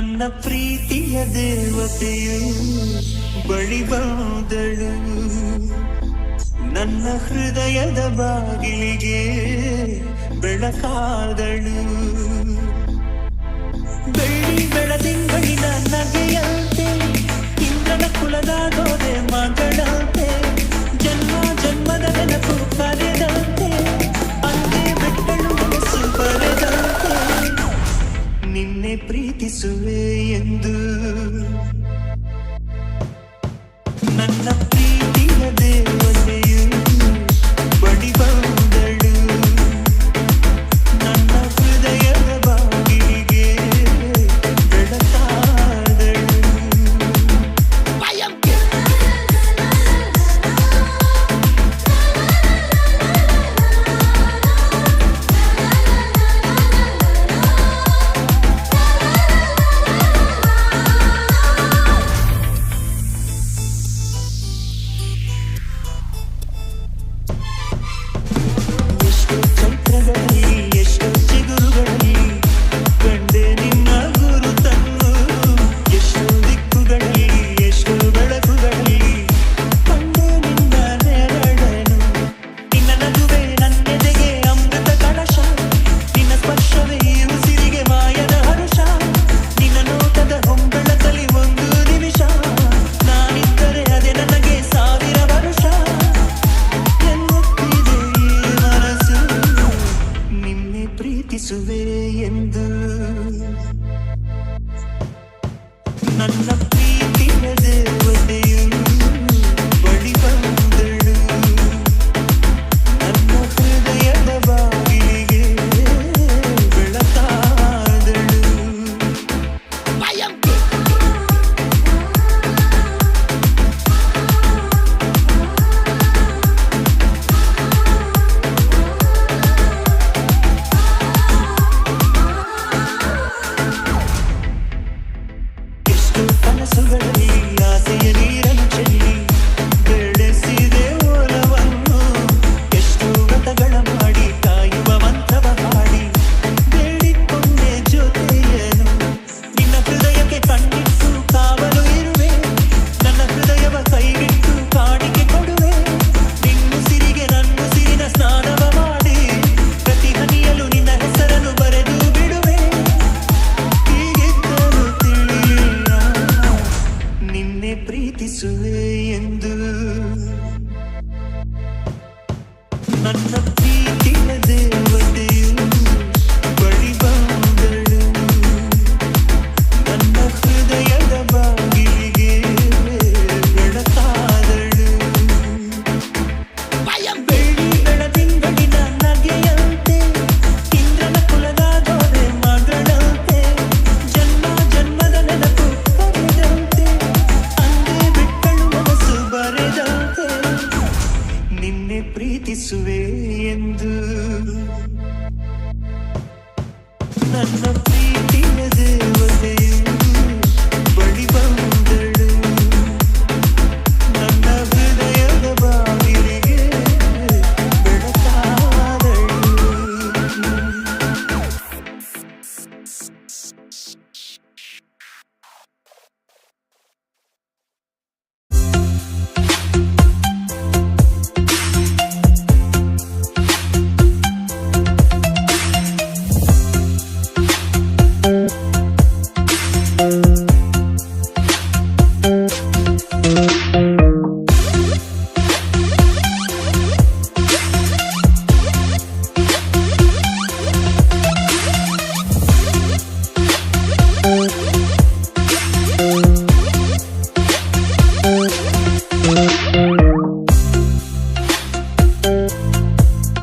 ನನ್ನ ಪ್ರೀತಿಯ ದೇವತೆಯು ಬಳಿ ನನ್ನ ಹೃದಯದ ಬಾಗಿಲಿಗೆ ಬೆಳಕಾದಳು. ಬೆಳ್ಳಿ ಬೆಳದಿಂಗಳಿನ ನಗೆಯಂತೆ ಇಂದ್ರನ ಕುಲದಾಗೋದೆ ಮಗಳ ನಿನ್ನೆ ಪ್ರೀತಿಸುವೆ ಎಂದು. souvenir. Sicilian dude.